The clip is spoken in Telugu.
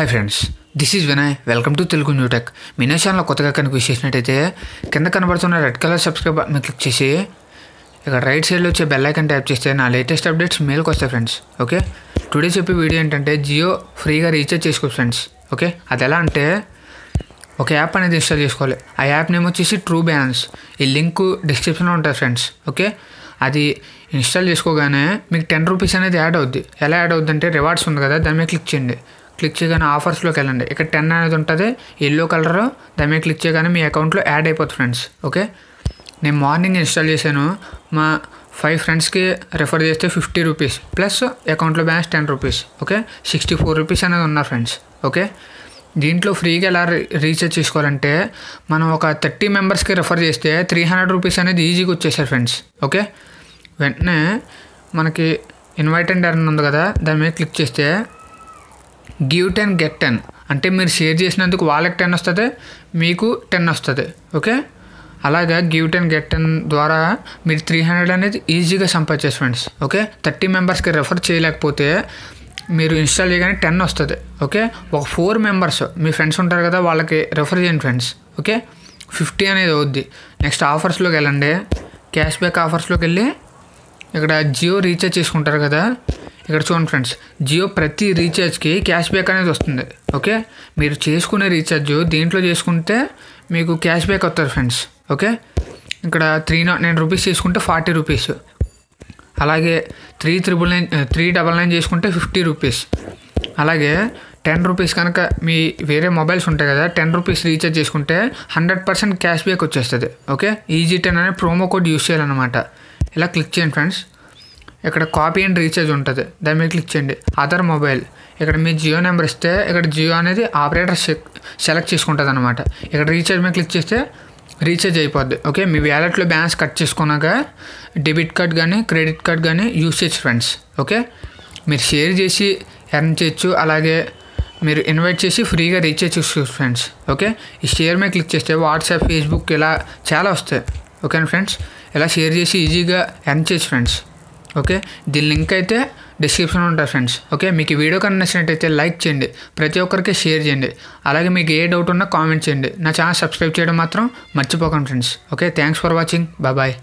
Hi friends this is Vinay welcome to Telugu new tech మీ కొత్తగా కనుక చేసినట్టయితే కింద కనబడుతున్న red colour subscribe button click చేసి ఇక్కడ రైట్ సైడ్లో వచ్చే బెల్ ఐకన్ ట్యాప్ చేస్తే నా లేటెస్ట్ అప్డేట్స్ మేల్కి వస్తాయి ఫ్రెండ్స్ ఓకే టుడే చెప్పే వీడియో ఏంటంటే జియో ఫ్రీగా రీఛార్జ్ చేసుకోవచ్చు ఫ్రెండ్స్ ఓకే అది ఎలా అంటే ఒక యాప్ అనేది ఇన్స్టాల్ చేసుకోవాలి. ఆ యాప్ నేమ్ వచ్చేసి ట్రూ బ్యాలెన్స్ ఈ లింక్ డిస్క్రిప్షన్లో ఉంటుంది ఫ్రెండ్స్ ఓకే అది ఇన్స్టాల్ చేసుకోగానే మీకు టెన్ రూపీస్ అనేది యాడ్ అవుద్ది. ఎలా యాడ్ అవుద్ది అంటే రివార్డ్స్ ఉంది కదా దాని మీద క్లిక్ చేయండి. క్లిక్ చేయగానే ఆఫర్స్లోకి వెళ్ళండి. ఇక్కడ టెన్ అనేది ఉంటుంది ఎల్లో కలర్ దాని మీద క్లిక్ చేయగానే మీ అకౌంట్లో యాడ్ అయిపోతుంది ఫ్రెండ్స్ ఓకే నేను మార్నింగ్ ఇన్స్టాల్ చేశాను మా ఫైవ్ ఫ్రెండ్స్కి రెఫర్ చేస్తే ఫిఫ్టీ రూపీస్ ప్లస్ అకౌంట్లో balance ten rupees okay sixty four rupees అనేది ఉన్నారు ఫ్రెండ్స్ ఓకే దీంట్లో ఫ్రీగా ఎలా రీ- రీఛార్జ్ చేసుకోవాలంటే మనం ఒక థర్టీ మెంబర్స్కి రెఫర్ చేస్తే త్రీ హండ్రెడ్ రూపీస్ అనేది ఈజీగా వచ్చేసారు ఫ్రెండ్స్ ఓకే వెంటనే మనకి ఇన్వైట్ అండ్ ఎర్న్ ఉంది కదా దాని మీద క్లిక్ చేస్తే గివ్ టెన్ గెట్ టెన్. అంటే మీరు షేర్ చేసినందుకు వాళ్ళకి టెన్ వస్తుంది మీకు టెన్ వస్తుంది ఓకే? అలాగా గివ్ టెన్ గెట్ టెన్ ద్వారా మీరు త్రీ హండ్రెడ్ అనేది ఈజీగా సంపాదించేసి ఫ్రెండ్స్ ఓకే? థర్టీ మెంబర్స్కి రెఫర్ చేయలేకపోతే మీరు ఇన్స్టాల్ చేయగానే టెన్ వస్తుంది ఓకే? ఒక ఫోర్ మెంబర్స్ మీ ఫ్రెండ్స్ ఉంటారు కదా వాళ్ళకి రెఫర్ చేయండి ఫ్రెండ్స్ ఓకే? ఫిఫ్టీ అనేది అవుద్ది. నెక్స్ట్ ఆఫర్స్లోకి వెళ్ళండి. క్యాష్ బ్యాక్ ఆఫర్స్లోకి వెళ్ళి ఇక్కడ జియో రీఛార్జ్ చేసుకుంటారు కదా ఇక్కడ చూడండి ఫ్రెండ్స్ జియో ప్రతి రీఛార్జ్కి క్యాష్ బ్యాక్ అనేది వస్తుంది ఓకే? మీరు చేసుకునే రీఛార్జ్ దీంట్లో చేసుకుంటే మీకు క్యాష్ బ్యాక్ వస్తుంది ఫ్రెండ్స్ ఓకే? ఇక్కడ త్రీ నాట్ నైన్ రూపీస్ చేసుకుంటే ఫార్టీ రూపీస్ అలాగే three triple nine three double nine చేసుకుంటే ఫిఫ్టీ రూపీస్ అలాగే టెన్ రూపీస్ కనుక మీ వేరే మొబైల్స్ ఉంటాయి కదా టెన్ రూపీస్ రీఛార్జ్ చేసుకుంటే హండ్రెడ్ పర్సెంట్ క్యాష్ బ్యాక్ వచ్చేస్తుంది ఓకే? ఈజీ టెన్ అనే ప్రోమో కోడ్ యూస్ చేయాలన్నమాట. ఇలా క్లిక్ చేయండి ఫ్రెండ్స్. ఇక్కడ కాపీ అండ్ రీఛార్జ్ ఉంటుంది. దాని మీద క్లిక్ చేయండి. అదర్ మొబైల్ ఇక్కడ మీ జియో నెంబర్ ఇస్తే ఇక్కడ జియో అనేది ఆపరేటర్ సెలెక్ట్ చేసుకుంటుంది అనమాట ఇక్కడ రీఛార్జ్ మీద క్లిక్ చేస్తే రీఛార్జ్ అయిపోద్ది. ఓకే మీ వ్యాలెట్లో బ్యాలెన్స్ కట్ చేసుకున్నాక డెబిట్ కార్డ్ కానీ క్రెడిట్ కార్డ్ కానీ యూస్ చేయొచ్చు ఫ్రెండ్స్ ఓకే మీరు షేర్ చేసి ఎర్న్ చేయొచ్చు. అలాగే మీరు ఇన్వైట్ చేసి ఫ్రీగా రీఛార్జ్ చేసుకోవచ్చు ఫ్రెండ్స్ ఓకే ఈ షేర్ మీద క్లిక్ చేస్తే వాట్సాప్ ఫేస్బుక్ ఇలా చాలా వస్తాయి. ఓకేనా ఫ్రెండ్స్ ఇలా షేర్ చేసి ఈజీగా ఎర్న్ చేయొచ్చు ఫ్రెండ్స్ ఓకే? దీని లింక్ అయితే డిస్క్రిప్షన్లో ఉంటుంది ఫ్రెండ్స్. ఓకే? మీకు ఈ వీడియో కన్నా నచ్చినట్టయితే లైక్ చేయండి. ప్రతి ఒక్కరికి షేర్ చేయండి. అలాగే మీకు ఏ డౌట్ ఉన్నా కామెంట్ చేయండి. నా ఛానల్ సబ్స్క్రైబ్ చేయడం మాత్రం మర్చిపోకండి friends. Okay? Thanks for watching. Bye.